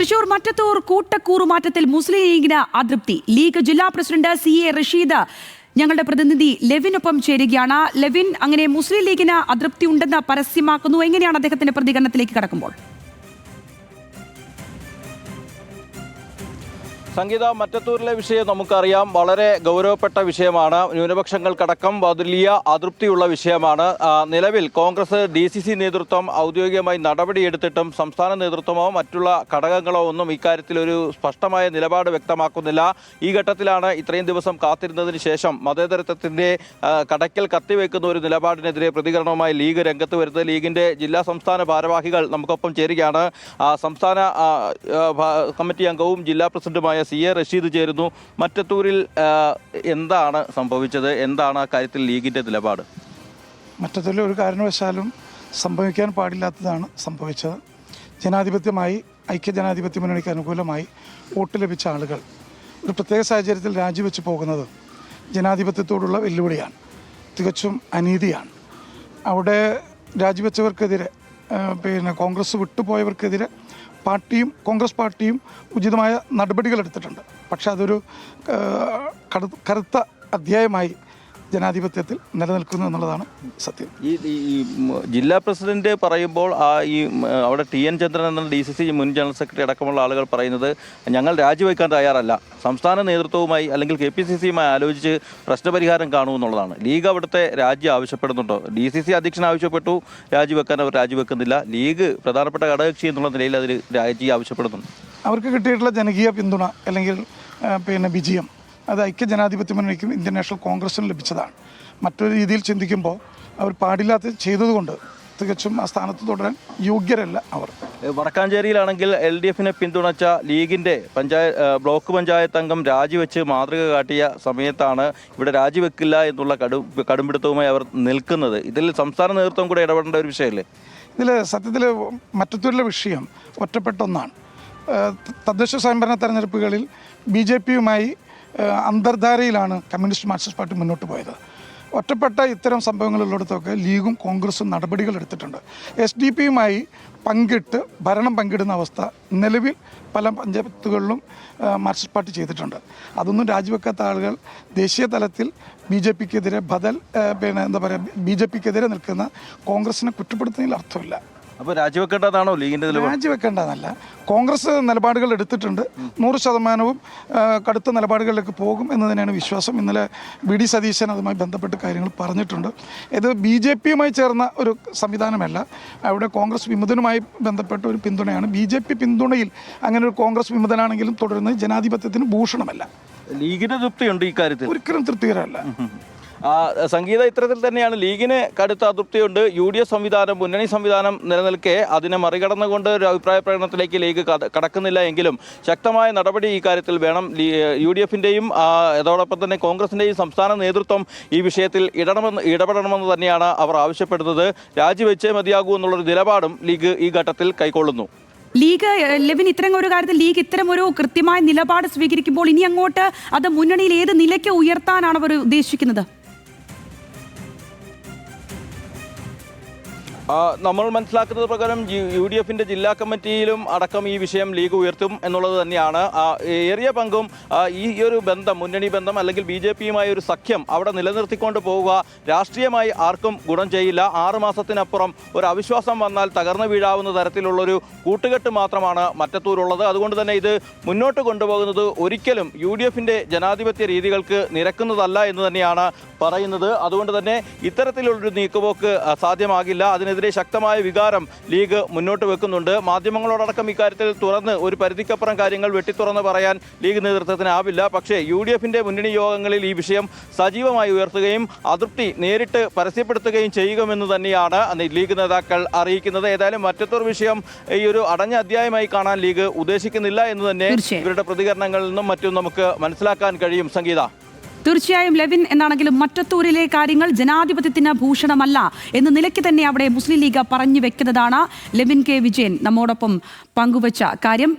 തൃശൂർ മറ്റത്തൂർ കൂട്ടക്കൂറുമാറ്റത്തിൽ മുസ്ലിം ലീഗിന് അതൃപ്തി. ലീഗ് ജില്ലാ പ്രസിഡന്റ് സി എ റഷീദ് ഞങ്ങളുടെ പ്രതിനിധി ലെവിനൊപ്പം ചേരുകയാണ്. ലെവിൻ അങ്ങനെ മുസ്ലിം ലീഗിന് അതൃപ്തി ഉണ്ടെന്ന് പരസ്യമാക്കുന്നു. എങ്ങനെയാണ് അദ്ദേഹത്തിന്റെ പ്രതികരണത്തിലേക്ക് കടക്കുമ്പോൾ? സംഗീത മറ്റത്തൂരിലെ വിഷയം നമുക്കറിയാം. വളരെ ഗൗരവപ്പെട്ട വിഷയമാണ്. ന്യൂനപക്ഷങ്ങൾക്കടക്കം വലിയ അതൃപ്തിയുള്ള വിഷയമാണ്. നിലവിൽ കോൺഗ്രസ് ഡി സി സി നേതൃത്വം ഔദ്യോഗികമായി നടപടിയെടുത്തിട്ടും സംസ്ഥാന നേതൃത്വമോ മറ്റുള്ള ഘടകങ്ങളോ ഒന്നും ഇക്കാര്യത്തിൽ ഒരു സ്പഷ്ടമായ നിലപാട് വ്യക്തമാക്കുന്നില്ല. ഈ ഘട്ടത്തിലാണ് ഇത്രയും ദിവസം കാത്തിരുന്നതിന് ശേഷം മതേതരത്വത്തിന്റെ കടയ്ക്കൽ കത്തിവെക്കുന്ന ഒരു നിലപാടിനെതിരെ പ്രതികരണവുമായി ലീഗ് രംഗത്ത് വരുന്നത്. ലീഗിന്റെ ജില്ലാ സംസ്ഥാന ഭാരവാഹികൾ നമുക്കൊപ്പം ചേരുകയാണ്. സംസ്ഥാന കമ്മിറ്റി അംഗവും ജില്ലാ പ്രസിഡന്റുമായ സി എ റഷീദ് ചേരുന്നു. മറ്റത്തൂരിൽ എന്താണ് സംഭവിച്ചത്? എന്താണ് ആ കാര്യത്തിൽ ലീഗിന്റെ നിലപാട്? മറ്റത്തൂരിൽ ഒരു കാരണവശാലും സംഭവിക്കാൻ പാടില്ലാത്തതാണ് സംഭവിച്ചത്. ജനാധിപത്യമായി ഐക്യജനാധിപത്യ മുന്നണിക്ക് അനുകൂലമായി വോട്ട് ലഭിച്ച ആളുകൾ ഒരു പ്രത്യേക സാഹചര്യത്തിൽ രാജിവെച്ച് പോകുന്നത് ജനാധിപത്യത്തോടുള്ള വെല്ലുവിളിയാണ്. തികച്ചും അനീതിയാണ്. അവിടെ രാജിവെച്ചവർക്കെതിരെ പിന്നെ കോൺഗ്രസ് വിട്ടുപോയവർക്കെതിരെ പാർട്ടിയും കോൺഗ്രസ് പാർട്ടിയും ഉചിതമായ നടപടികൾ എടുത്തിട്ടുണ്ട് പക്ഷെ അതൊരു കടുത്ത കടു- കറുത്ത അധ്യായമായി ജനാധിപത്യത്തിൽ നിലനിൽക്കുന്നു എന്നുള്ളതാണ് സത്യം. ഈ ജില്ലാ പ്രസിഡന്റ് പറയുമ്പോൾ ആ ഈ അവിടെ ടി എൻ ചന്ദ്രൻ എന്ന ഡി സി സി മുൻ ജനറൽ സെക്രട്ടറി അടക്കമുള്ള ആളുകൾ പറയുന്നത് ഞങ്ങൾ രാജിവെക്കാൻ തയ്യാറല്ല. സംസ്ഥാന നേതൃത്വവുമായി അല്ലെങ്കിൽ കെ പി സി സിയുമായി ആലോചിച്ച് പ്രശ്നപരിഹാരം കാണുമെന്നുള്ളതാണ് ലീഗ് അവിടുത്തെ രാജ്യം ആവശ്യപ്പെടുന്നുണ്ടോ. ഡി സി സി അധ്യക്ഷൻ ആവശ്യപ്പെട്ടു. രാജിവെക്കാൻ അവർ രാജിവെക്കുന്നില്ല. ലീഗ് പ്രധാനപ്പെട്ട ഘടകകക്ഷി എന്നുള്ള നിലയിൽ അതിൽ രാജി ആവശ്യപ്പെടുന്നുണ്ട്. അവർക്ക് കിട്ടിയിട്ടുള്ള ജനകീയ പിന്തുണ അല്ലെങ്കിൽ പിന്നെ വിജയം അത് ഐക്യ ജനാധിപത്യ മുന്നണിക്കും ഇന്ത്യൻ നാഷണൽ കോൺഗ്രസിനും ലഭിച്ചതാണ്. മറ്റൊരു രീതിയിൽ ചിന്തിക്കുമ്പോൾ അവർ പാടില്ലാത്ത ചെയ്തതുകൊണ്ട് തികച്ചും ആ സ്ഥാനത്ത് തുടരാൻ യോഗ്യരല്ല അവർ. വടക്കാഞ്ചേരിയിലാണെങ്കിൽ എൽ ഡി എഫിനെ പിന്തുണച്ച ലീഗിന്റെ പഞ്ചായത്ത് ബ്ലോക്ക് പഞ്ചായത്ത് അംഗം രാജിവെച്ച് മാതൃക കാട്ടിയ സമയത്താണ് ഇവിടെ രാജിവെക്കില്ല എന്നുള്ള കടു കടുംപിടുത്തവുമായി അവർ നിൽക്കുന്നത്. ഇതിൽ സംസ്ഥാന നേതൃത്വം കൂടെ ഇടപെടേണ്ട ഒരു വിഷയമല്ലേ? ഇതിൽ സത്യത്തിൽ മറ്റത്തൂരിലെ വിഷയം ഒറ്റപ്പെട്ട ഒന്നാണ് ആ, ത- തദ്ദേശ സ്വയംഭരണ തെരഞ്ഞെടുപ്പുകളിൽ ബി ജെ പിയുമായി അന്തർധാരയിലാണ് കമ്മ്യൂണിസ്റ്റ് മാർക്സിസ്റ്റ് പാർട്ടി മുന്നോട്ട് പോയത്. ഒറ്റപ്പെട്ട ഇത്തരം സംഭവങ്ങളുള്ളിടത്തൊക്കെ ലീഗും കോൺഗ്രസും നടപടികൾ എടുത്തിട്ടുണ്ട്. എസ് ഡി പിയുമായി പങ്കിട്ട് ഭരണം പങ്കിടുന്ന അവസ്ഥ നിലവിൽ പല പഞ്ചായത്തുകളിലും മാർക്സിസ്റ്റ് പാർട്ടി ചെയ്തിട്ടുണ്ട്. അതൊന്നും രാജിവെക്കാത്ത ആളുകൾ ദേശീയ തലത്തിൽ ബി ജെ പിക്കെതിരെ ബദൽ പിന്നെ എന്താ പറയുക ബി ജെ പിക്കെതിരെ നിൽക്കുന്ന കോൺഗ്രസിനെ കുറ്റപ്പെടുത്തുന്നതിൽ അർത്ഥമില്ല. അപ്പോൾ രാജിവെക്കേണ്ടതാണോ ലീഗിന്റെ രാജിവെക്കേണ്ടതല്ല. കോൺഗ്രസ് നിലപാടുകൾ എടുത്തിട്ടുണ്ട്. നൂറ് ശതമാനവും കടുത്ത നിലപാടുകളിലേക്ക് പോകും എന്ന് തന്നെയാണ് വിശ്വാസം. ഇന്നലെ ബി ഡി സതീശൻ അതുമായി ബന്ധപ്പെട്ട് കാര്യങ്ങൾ പറഞ്ഞിട്ടുണ്ട്. ഇത് ബി ജെ പിയുമായി ചേർന്ന ഒരു സംവിധാനമല്ല. അവിടെ കോൺഗ്രസ് വിമതനുമായി ബന്ധപ്പെട്ട ഒരു പിന്തുണയാണ്. ബി ജെ പി പിന്തുണയിൽ അങ്ങനെ ഒരു കോൺഗ്രസ് വിമതനാണെങ്കിലും തുടരുന്നത് ജനാധിപത്യത്തിന് ഭൂഷണമല്ല. ലീഗിന് തൃപ്തിയുണ്ട് ഈ കാര്യത്തിൽ? ഒരിക്കലും തൃപ്തികരമല്ല. സംഗീത ഇത്തരത്തിൽ തന്നെയാണ് ലീഗിന് കടുത്ത അതൃപ്തിയുണ്ട്. യു ഡി എഫ് സംവിധാനം മുന്നണി സംവിധാനം നിലനിൽക്കെ അതിനെ മറികടന്നുകൊണ്ട് ഒരു അഭിപ്രായ പ്രകടനത്തിലേക്ക് ലീഗ് കട- കടക്കുന്നില്ല എങ്കിലും ശക്തമായ നടപടി ഈ കാര്യത്തിൽ വേണം. യു ഡി എഫിന്റെയും അതോടൊപ്പം തന്നെ കോൺഗ്രസിന്റെയും സംസ്ഥാന നേതൃത്വം ഈ വിഷയത്തിൽ ഇടണമെന്ന് ഇടപെടണമെന്ന് തന്നെയാണ് അവർ ആവശ്യപ്പെടുന്നത്. രാജിവെച്ചേ മതിയാകൂ എന്നുള്ളൊരു നിലപാടും ലീഗ് ഈ ഘട്ടത്തിൽ കൈക്കൊള്ളുന്നു. ലീഗ് ലെവിൻ ഇത്തരം ഒരു കാര്യത്തിൽ ലീഗ് ഇത്തരം ഒരു കൃത്യമായ നിലപാട് സ്വീകരിക്കുമ്പോൾ ഇനി അങ്ങോട്ട് അത് മുന്നണിയിൽ ഏത് നിലയ്ക്ക് ഉയർത്താനാണ് അവർ ഉദ്ദേശിക്കുന്നത്? നമ്മൾ മനസ്സിലാക്കുന്നത് പ്രകാരം യു- ഡി എഫിന്റെ ജില്ലാ കമ്മിറ്റിയിലും അടക്കം ഈ വിഷയം ലീഗ് ഉയർത്തും എന്നുള്ളത് തന്നെയാണ്. ഏറിയ പങ്കും ഈ ഒരു ബന്ധം മുന്നണി ബന്ധം അല്ലെങ്കിൽ ബി ജെ പിയുമായി ഒരു സഖ്യം അവിടെ നിലനിർത്തിക്കൊണ്ട് പോവുക രാഷ്ട്രീയമായി ആർക്കും ഗുണം ചെയ്യില്ല. ആറ് മാസത്തിനപ്പുറം ഒരു അവിശ്വാസം വന്നാൽ തകർന്നു വീഴാവുന്ന തരത്തിലുള്ളൊരു കൂട്ടുകെട്ട് മാത്രമാണ് മറ്റത്തൂരുള്ളത്. അതുകൊണ്ട് തന്നെ ഇത് മുന്നോട്ട് കൊണ്ടുപോകുന്നത് ഒരിക്കലും യു ഡി എഫിന്റെ ജനാധിപത്യ രീതികൾക്ക് നിരക്കുന്നതല്ല എന്ന് തന്നെയാണ് പറയുന്നത്. അതുകൊണ്ട് തന്നെ ഇത്തരത്തിലുള്ളൊരു നീക്കുപോക്ക് സാധ്യമാകില്ല. അതിനെതിരെ ശക്തമായ വികാരം ലീഗ് മുന്നോട്ട് വെക്കുന്നുണ്ട്. മാധ്യമങ്ങളോടക്കം ഇക്കാര്യത്തിൽ തുറന്ന് ഒരു പരിധിക്കപ്പുറം കാര്യങ്ങൾ വെട്ടിത്തുറന്ന് പറയാൻ ലീഗ് നേതൃത്വത്തിനാവില്ല. പക്ഷേ യു ഡി എഫിന്റെ മുന്നണി യോഗങ്ങളിൽ ഈ വിഷയം സജീവമായി ഉയർത്തുകയും അതൃപ്തി നേരിട്ട് പരസ്യപ്പെടുത്തുകയും ചെയ്യുമെന്ന് തന്നെയാണ് ലീഗ് നേതാക്കൾ അറിയിക്കുന്നത്. ഏതായാലും മറ്റത്തൊരു വിഷയം ഈ ഒരു അടഞ്ഞ അധ്യായമായി കാണാൻ ലീഗ് ഉദ്ദേശിക്കുന്നില്ല എന്ന് തന്നെ ഇവരുടെ പ്രതികരണങ്ങളിൽ നിന്നും മറ്റും നമുക്ക് മനസ്സിലാക്കാൻ കഴിയും. സംഗീത. തീർച്ചയായും ലെവിൻ എന്നാണെങ്കിലും മറ്റത്തൂരിലെ കാര്യങ്ങൾ ജനാധിപത്യത്തിന് ഭൂഷണമല്ല എന്ന നിലയ്ക്ക് തന്നെ അവിടെ മുസ്ലിം ലീഗ് പറഞ്ഞു വെക്കുന്നതാണ് ലെവിൻ കെ വിജയൻ നമ്മോടൊപ്പം പങ്കുവച്ച കാര്യം.